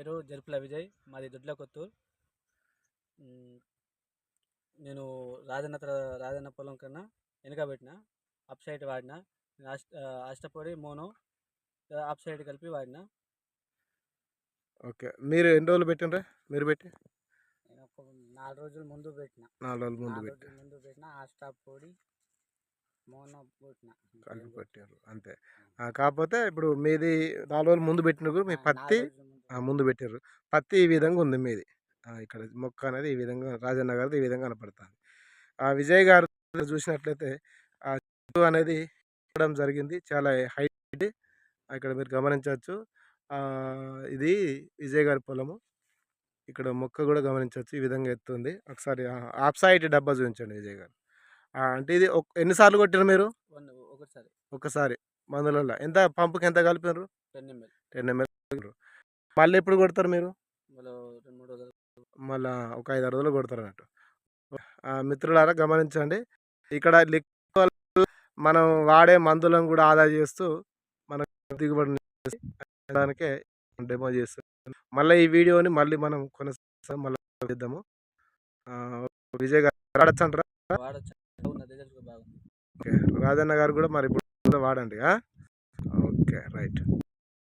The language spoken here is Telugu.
పేరు జరుపుల విజయ్. మాది దొడ్ల కొత్తూరు నేను రాజన్న రాజన్న పొలం కన్నా వెనుక పెట్టిన అప్ సైడ్ వాడిన అష్ట అష్టపొడి మోనో అప్ సైడ్ కలిపి వాడిన. ఓకే. మీరు ఎన్ని రోజులు పెట్టినరా మీరు పెట్టి? నాలుగు రోజుల ముందు పెట్టిన. నాలుగు రోజుల ముందు ముందు పెట్టిన అష్ట పొడి మోనో పెట్టిన కలిపి పెట్టారు అంతే. కాకపోతే ఇప్పుడు మీది నాలుగు రోజులు ముందు పెట్టినప్పుడు మీ పత్తి ముందు. ఆ, ముందు పెట్టారు పత్తి ఈ విధంగా ఉంది మీది. ఇక్కడ మొక్క అనేది ఈ విధంగా రాజన్న గారిది ఈ విధంగా కనపడుతుంది. ఆ విజయ్ గారు చూసినట్లయితే ఆ చెట్టు అనేది పెట్టడం జరిగింది. చాలా హైట్ ఇక్కడ మీరు గమనించవచ్చు. ఇది విజయ్ గారి పొలము. ఇక్కడ మొక్క కూడా గమనించవచ్చు. ఈ విధంగా ఎత్తుంది. ఒకసారి ఆఫ్ సైడ్ డబ్బా చూపించండి విజయ్ గారు. అంటే ఇది ఒక- ఎన్నిసార్లు కొట్టారు మీరు? ఒకసారి. ఒకసారి. మందులలో ఎంత పంపుకి ఎంత కలిపారు టెన్ ఎంఎల్. Ten ML. మళ్ళీ ఎప్పుడు కొడతారు మీరు? మళ్ళీ ఒక ఐదు ఆరు రోజులు కొడతారు అన్నట్టు ఆ, మిత్రులారా గమనించండి. ఇక్కడ లిక్విడ్ మనం వాడే మందులను కూడా ఆదా చేస్తూ మన దిగుబడిని దానికే డెమో చేస్తాం మళ్ళీ ఈ వీడియోని మళ్ళీ మనం కొనసాగిస్తాం. మళ్ళీ చేద్దాము. విజయ్ గారు ఓకే. రాజన్న గారు కూడా మరి ఇప్పుడు వాడండి? Okay right.